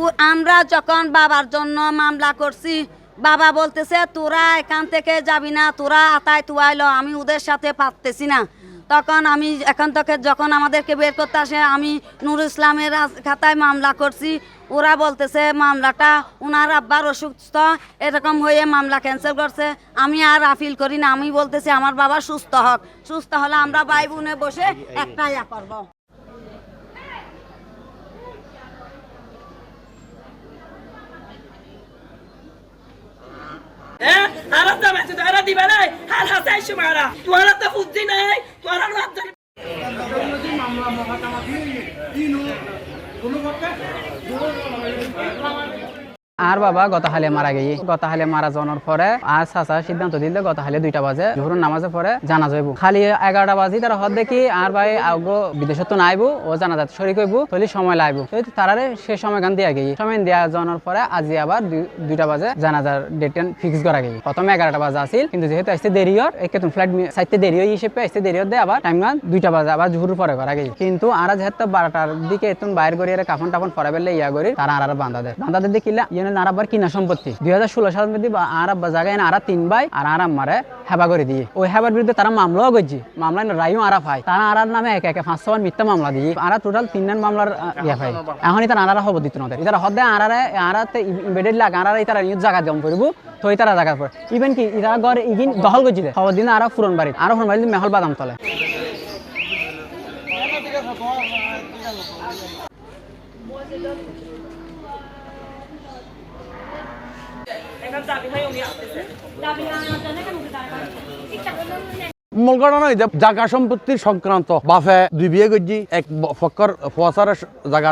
ও আমরা যখন বাবার জন্য মামলা করছি, বাবা বলতেছে, তোরা এখান থেকে যাবি না, তোরা আতায় তুয়াইলো আমি ওদের সাথে পারতেছি না। তখন আমি এখান থেকে যখন আমাদেরকে বের করতে আসে, আমি নুর ইসলামের খাতায় মামলা করছি। ওরা বলতেছে, মামলাটা ওনার আব্বার অসুস্থ, এরকম হয়ে মামলা ক্যান্সেল করছে। আমি আর আপিল করি না। আমি বলতেছি, আমার বাবা সুস্থ হোক, সুস্থ হলে আমরা ভাই বোনে বসে একটা ইয়া করব। হ্যাঁ আর তো তোরা দিবে নাই আর হাসাই সুমারা তোরা তো বুদ্ধি নাই তোরা লজ্জা আর বাবা গত হালে মারা গেই। গত হালে মারা যাওয়ার পরে আর চাচা সিদ্ধান্ত দিলে গত হালে দুইটা বাজে। জোহরের নামাজের পরে জানা যাইব। খালি এগারোটা বাজি তারা হদ দেখি, আর ভাই আগো বিদেশত তো নাইবো, ও জানা যাতে শরীর হইব তলি সময় লাইব। তারারে সে সময় গান দিয়া গেই। সময় দিয়া যাওয়ার পরে আজি আবার দুই- দুইটা বাজে জানাজার ডেট ফিক্স করা গেই। প্রথমে এগারোটা বাজে আসিল কিন্তু যেহেতু আসতে দেরি হর একেতন ফ্লাইট সাইতে দেরি হয়ে হিসেবে আসতে দেরি হতে আবার টাইম গান দুইটা বাজে আবার জুহুর পরে করা গেই। কিন্তু আর যেহেতু বারোটার দিকে এতন বাইর করি কাফন টাফন পরে বেলে ইয়া করি তারা আর বান্ধা দেয় বান্ধা ইয়ে আর কিনা সম্পত্তি। দুই হাজার ষোলো সালের মধ্যে আর আব্বা জায়গায় আর তিন ভাই আর আর আমারে হেবা করে দিয়ে। ওই হেবার বিরুদ্ধে তারা মামলাও করছে। মামলায় রায়ও আরা পায় তারা আর নামে একে একে পাঁচশো মিথ্যা মামলা দিয়ে আর টোটাল তিনজন মামলার আহ, ইয়া পাই এখনই তারা আনারা হব দিত আনারে আনাতে ইম্বেডেড লাগ। আনারা ইতারা ইউজ জায়গা জম করব তো ইতারা জায়গা পড়ে। ইভেন কি ইতারা ঘর ইগিন দখল করছে খবর দিন আর ফুরন বাড়ি আর বাড়ি মেহল বাদাম তলে। এখন দাবি সংক্রান্ত। বাফে দুই বিয়ে এক ফসার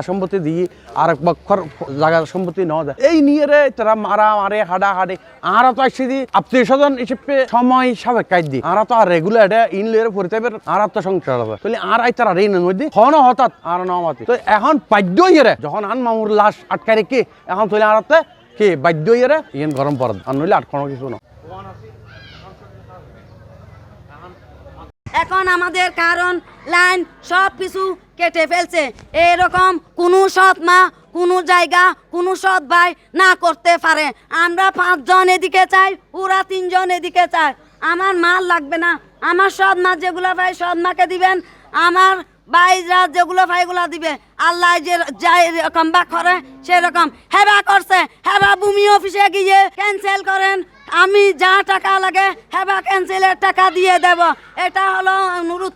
সম্পত্তি দিয়ে আর এক সম্পত্তি নেওয়া যায় এই নিয়ে রে তারা মারা মারে হাডা আরা তো দি, আত্মীয় স্বজন হিসেবে সময় সাবেক দি। আরা তো আর রেগুলার এটা ইন লিয়ে পড়তে পারে, আর তো সংসার হবে। তাহলে আর আই তারা রেন মধ্যে হন হঠাৎ, আর নমাতি তো এখন হইয়ে রে, যখন আন মামুর লাশ আটকায় রেখে এখন তুলে আরাতে কি, বাধ্য হইয়ে রে? ইন গরম পড়ে আর নইলে আটকানো কিছু এখন আমাদের কারণ, লাইন সব কিছু কেটে ফেলছে। এরকম কোনো সৎ মা, কোনো জায়গা, কোনো সৎ ভাই না করতে পারে। আমরা পাঁচজন এদিকে চাই, ওরা তিনজন এদিকে চাই আমার মাল লাগবে না। আমার সৎ মা যেগুলো ভাই সৎ মাকে দিবেন, আমার বাইরা যেগুলো ভাইগুলা দিবে, আল্লাহ যে যাই রকম বা করে সেই রকম হেবা করছে, হেবা ভূমি অফিসে গিয়ে ক্যান্সেল করেন। আমি যা টাকা লাগে, হেবা ক্যান্সেলের টাকা দিয়ে দেব। এটা হলো অনুরোধ।